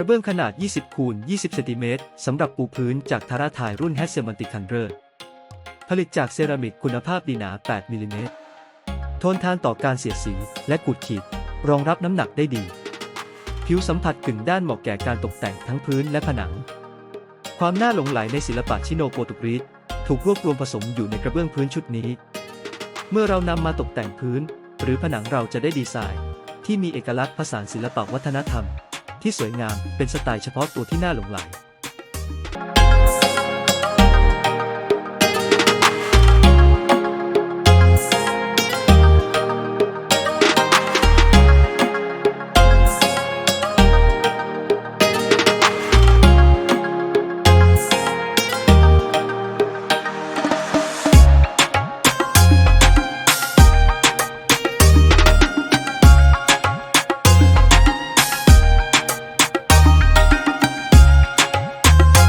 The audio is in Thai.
ระเบื้องขนาด 20 คูณ 20 เซนติเมตรสำหรับปูพื้นจากทาราไทยรุ่นแฮสเซมันติคันเรอร์ผลิตจากเซรามิกคุณภาพดีหนา 8 มิลลิเมตร ทนทานต่อการเสียดสีและขูดขีด รองรับน้ำหนักได้ดี ผิวสัมผัสกึ่งด้านเหมาะแก่การตกแต่งทั้งพื้นและผนัง ความน่าหลงไหลในศิลปะชิโนโปรตุกรีสถูกรวบรวมผสมอยู่ในกระเบื้องพื้นชุดนี้ เมื่อเรานำมาตกแต่งพื้น หรือผนังเราจะได้ดีไซน์ ที่มีเอกลักษณ์ผสานศิลปะวัฒนธรรม ที่สวยงามเป็นสไตล์เฉพาะตัวที่น่าหลงไหล